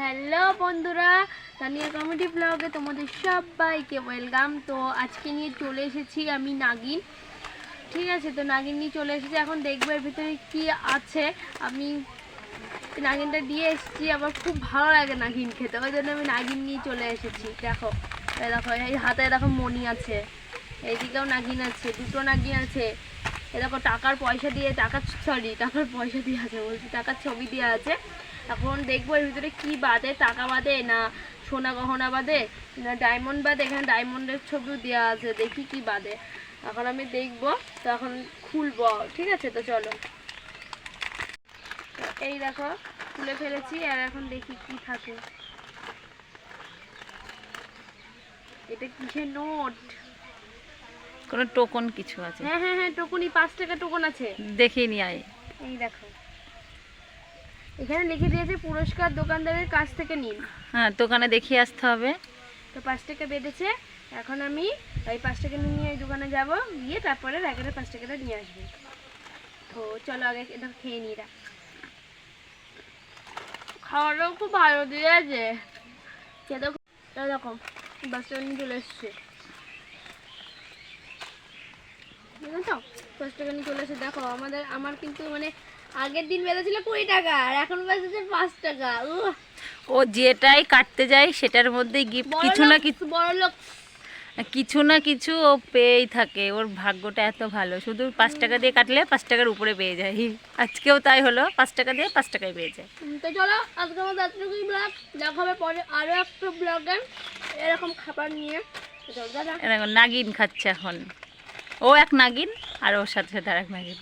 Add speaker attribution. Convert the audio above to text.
Speaker 1: Hello বন্ধুরা Tania comedy ব্লগে তোমাদের সবাইকে ওয়েলকাম। তো আজকে নিয়ে চলে এসেছি আমি নাগিন। ঠিক আছে, তো নাগিন নিয়ে চলে এসেছি। এখন দেখব এর ভিতরে কি আছে। আমি নাগিনটা দিয়ে এসেছি। আবার খুব ভালো লাগে নাগিন খেতে। ওই জন্য আমি নাগিন নিয়ে চলে এসেছি। দেখো দেখো, এই হাতে দেখো মনি আছে। এইদিকেও নাগিন আছে, দুটো নাগিন আছে। এ দেখো, টাকার পয়সা দিয়ে, টাকার সরি টাকার পয়সা দিয়ে আছে বলছি, টাকার ছবি দেওয়া আছে। এখন দেখব এর ভিতরে কি বাদে টাকা বাদে না সোনা গহনা বাদে না ডায়মন্ড বাদে এখানে ডায়মন্ডের ছবিও দেওয়া আছে দেখি কি বাদে এখন আমি দেখব তো এখন খুলবো। ঠিক আছে তো চলো। এই দেখো খুলে ফেলেছি আর এখন দেখি কি থাকে। এটা কিসের নোট?
Speaker 2: কোনো টোকন কিছু আছে।
Speaker 1: হ্যাঁ হ্যাঁ হ্যাঁ টোকনি পাঁচ টাকা টোকন আছে।
Speaker 2: দেখে নি আয়।
Speaker 1: এই দেখো। এখানে লিখে দিয়েছে পুরস্কার দোকানদারের কাছ থেকে নিন।
Speaker 2: হ্যাঁ দোকানে দেখিয়ে আসতে হবে।
Speaker 1: তো পাঁচ টাকা বেঁধেছে। এখন আমি ওই পাঁচ টাকা নিয়ে এই দোকানে যাব গিয়ে তারপরে র্যাকেটের পাঁচ টাকাটা নিয়ে আসব। তো চলো আগে এটা খেয়ে নিই খাওয়াটাও খুব ভালো দিয়েছে খেতে এরকম টাকা নিয়ে চলে এসছে। বুঝলেন তো? পাঁচ টাকা নিয়ে চলে এসে দেখো আমাদের আমার কিন্তু মানে আগের দিন বেঁধেছিল কুড়ি টাকা আর এখন বেঁধেছে পাঁচ টাকা।
Speaker 2: ও যেটাই কাটতে যায় সেটার মধ্যেই গিফট কিছু না কিছু
Speaker 1: বড় লোক
Speaker 2: কিছু না কিছু ও পেয়েই থাকে। ওর ভাগ্যটা এত ভালো। শুধু পাঁচ টাকা দিয়ে কাটলে পাঁচ টাকার উপরে পেয়ে যায়। আজকেও তাই হলো পাঁচ টাকা দিয়ে পাঁচ টাকায় পেয়ে যায়।
Speaker 1: তো চলো আজকে আমাদের এতটুকুই ব্লগ দেখা হবে পরে আরও একটা ব্লগে এরকম খাবার নিয়ে।
Speaker 2: নাগিন খাচ্ছে এখন। ও এক নাগিন আর ওর সাথে সাথে আর এক নাগিন।